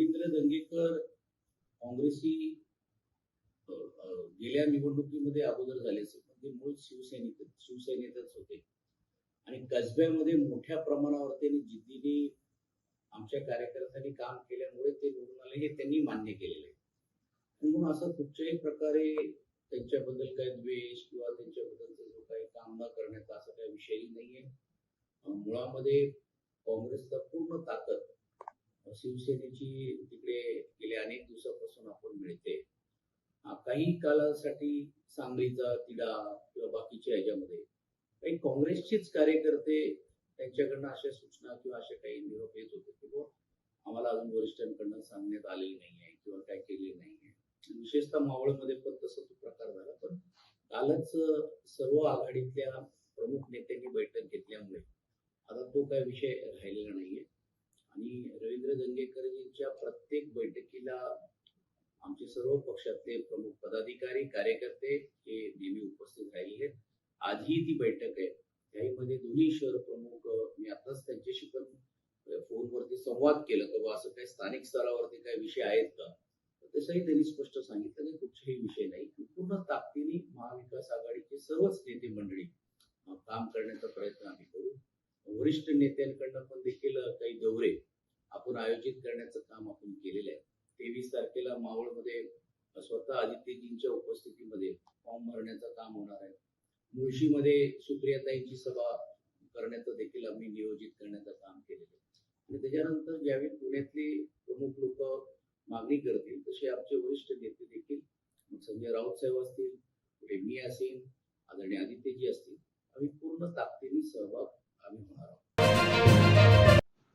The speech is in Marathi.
रवींद्र दंगेकर काँग्रेसी गेल्या निवडणुकीमध्ये अगोदर झाले ते म्हणजे मूळ शिवसैनिक शिवसैनेतच होते. आणि कसब्यामध्ये मोठ्या प्रमाणावर त्यांनी जिद्दीने आमच्या कार्यकर्त्यांनी काम केल्यामुळे ते निवडून आले हे त्यांनी मान्य केलेलं आहे. म्हणून असं कुठच्याही प्रकारे त्यांच्याबद्दल काय द्वेष किंवा त्यांच्याबद्दल जो काही काम न करण्याचा असा काही विषयही नाहीये. मुळामध्ये काँग्रेसला पूर्ण ताकद शिवसेनेची तिकडे गेल्या अनेक दिवसापासून आपण मिळते. काही काळासाठी सांगलीचा तिडा किंवा बाकीच्या याच्यामध्ये. काही काँग्रेसचेच कार्यकर्ते त्यांच्याकडनं अशा सूचना किंवा अशा काही निरोप येत होते की बुवा आम्हाला अजून वरिष्ठांकडनं सांगण्यात आलेली नाही आहे किंवा काय केले नाही आहे विशेषतः मावळमध्ये पण तसा तो प्रकार झाला. पण कालच सर्व आघाडीतल्या प्रमुख नेत्यांनी बैठक घेतल्यामुळे आता तो काय विषय राहिलेला नाहीये. प्रत्येक बैठकीला आमचे सर्व पक्षातले प्रमुख पदाधिकारी कार्यकर्ते हे नेहमी उपस्थित राहिले आहेत. आजही ती बैठक आहे. त्याहीमध्ये दोन्ही शहर प्रमुख मी आताच त्यांच्याशी पण फोनवरती संवाद केला की असं काही स्थानिक स्तरावरती काही विषय आहेत का? तसंही त्यांनी स्पष्ट सांगितलं की कुठलाही विषय नाही. पूर्ण ताकदीने महाविकास आघाडीचे सर्वच नेते मंडळी काम करण्याचा प्रयत्न आम्ही करू. वरिष्ठ नेत्यांकडनं पण देखील काही दौरे आपण आयोजित करण्याचं काम आपण केलेलं आहे. तेवीस तारखेला मावळमध्ये स्वतः आदित्यजींच्या उपस्थितीमध्ये फॉर्म भरण्याचं काम होणार आहे. मुळशीमध्ये सुप्रियाताईंची सभा करण्याचं देखील आम्ही नियोजित करण्याचं काम केलेलं आहे. आणि त्याच्यानंतर ज्यावेळी पुण्यातले प्रमुख लोक मागणी करतील तसे आमचे वरिष्ठ नेते देखील संजय राऊत साहेब असतील पुढे मी असेल आदरणीय आदित्यजी असतील आम्ही पूर्ण ताकदीने सहभाग आम्ही होणार आहोत.